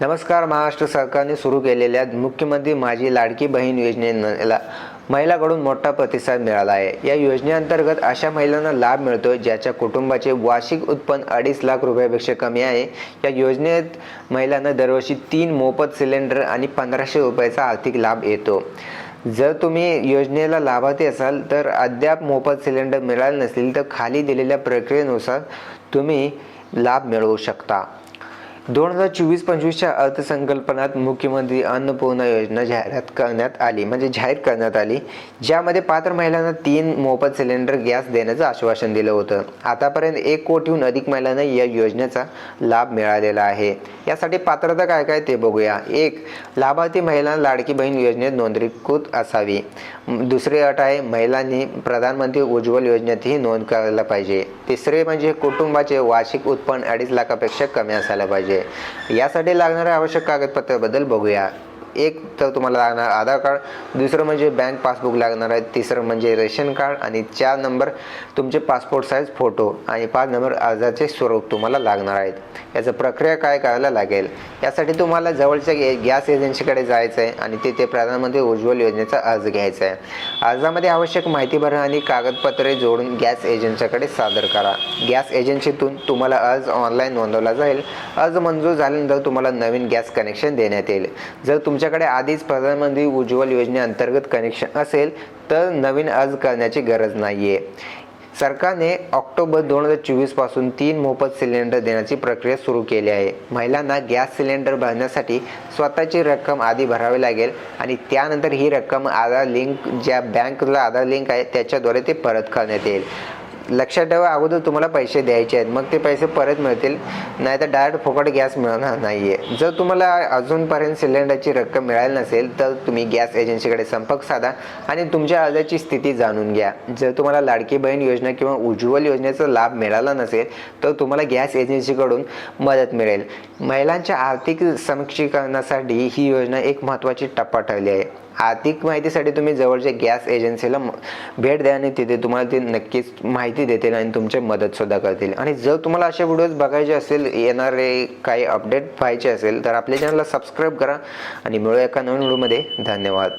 नमस्कार महाराष्ट्र सरकारने सुरू केलेल्या मुख्यमंत्री माझी लाडकी बहीण योजनेला महिलाकडून मोठा प्रतिसाद मिळाला आहे. या योजनेअंतर्गत अशा महिलांना लाभ मिळतो ज्याच्या कुटुंबाचे वार्षिक उत्पन्न अडीच लाख रुपयापेक्षा कमी आहे. या योजनेत महिलांना दरवर्षी तीन मोफत सिलेंडर आणि पंधराशे रुपयाचा आर्थिक लाभ येतो. जर तुम्ही योजनेला लाभार्थी असाल तर अद्याप मोफत सिलेंडर मिळाले नसतील तर खाली दिलेल्या प्रक्रियेनुसार तुम्ही लाभ मिळवू शकता. दोन हजार चोवीस पंचवीसच्या अर्थसंकल्पनात मुख्यमंत्री अन्नपूर्णा योजना जाहिरात करण्यात आली. म्हणजे जाहीर करण्यात आली ज्यामध्ये पात्र महिलांना तीन मोफत सिलेंडर गॅस देण्याचं आश्वासन दिलं होतं. आतापर्यंत एक कोटीहून अधिक महिलांना या योजनेचा लाभ मिळालेला आहे. यासाठी पात्रता काय काय ते बघूया. एक लाभार्थी महिलांना लाडकी बहीण योजनेत नोंदणीकृत असावी. दुसरी अट आहे महिलांनी प्रधानमंत्री उज्ज्वल योजनेतही नोंद करायला पाहिजे. तिसरे म्हणजे कुटुंबाचे वार्षिक उत्पन्न अडीच लाखापेक्षा कमी असायला पाहिजे. यासाठी लागणाऱ्या आवश्यक कागदपत्राबद्दल बघूया. एक तर तुम्हाला लागणार आधार कार्ड दुसरं म्हणजे बँक पासबुक लागणार आहे तिसरं म्हणजे रेशन कार्ड आणि चार नंबर तुमचे पासपोर्ट साईज फोटो आणि पाच नंबर अर्जाचे स्वरूप तुम्हाला लागणार आहेत. याचं प्रक्रिया काय करायला लागेल? यासाठी तुम्हाला जवळच्या गॅस एजन्सीकडे जायचं आहे आणि तिथे प्रधानमंत्री उज्ज्वल योजनेचा अर्ज घ्यायचा आहे. अर्जामध्ये आवश्यक माहिती भरा आणि कागदपत्रे जोडून गॅस एजन्सीकडे सादर करा. गॅस एजन्सीतून तुम्हाला अर्ज ऑनलाईन नोंदवला जाईल. अर्ज मंजूर झाल्यानंतर तुम्हाला नवीन गॅस कनेक्शन देण्यात येईल. जर तुमच्या तुमच्याकडे आधीच प्रधानमंत्री उज्ज्वल योजनेअंतर्गत कनेक्शन असेल तर नवीन अर्ज करण्याची गरज नाही आहे सरकारने ऑक्टोबर दोन हजार चोवीसपासून तीन मोफत सिलेंडर देण्याची प्रक्रिया सुरू केली आहे. महिलांना गॅस सिलेंडर भरण्यासाठी स्वतःची रक्कम आधी भरावी लागेल आणि त्यानंतर ही रक्कम आधार लिंक ज्या बँकला आधार लिंक आहे त्याच्याद्वारे ते परत करण्यात येईल. लक्षात ठेवा अगोदर तुम्हाला पैसे द्यायचे आहेत. मग ते पैसे परत मिळतील. नाही तर डायरेक्ट फुकट गॅस मिळणार नाही आहे जर तुम्हाला अजूनपर्यंत सिलेंडरची रक्कम मिळाली नसेल तर तुम्ही गॅस एजन्सीकडे संपर्क साधा आणि तुमच्या अर्जाची स्थिती जाणून घ्या. जर तुम्हाला लाडकी बहीण योजना किंवा उज्ज्वल योजनेचा लाभ मिळाला नसेल तर तुम्हाला गॅस एजन्सीकडून मदत मिळेल. महिलांच्या आर्थिक सक्षमीकरणासाठी ही योजना एक महत्त्वाची टप्पा ठरली आहे. आर्थिक माहितीसाठी तुम्ही जवळच्या गॅस एजन्सीला भेट द्या आणि तिथे तुम्हाला ते नक्कीच माहिती देतील आणि तुमची मदतसुद्धा करतील. आणि जर तुम्हाला असे व्हिडिओज बघायचे असेल येणारे काही अपडेट पाहायचे असेल तर आपल्या चॅनलला सबस्क्राईब करा. आणि मिळूया एका नवीन व्हिडिओमध्ये. धन्यवाद.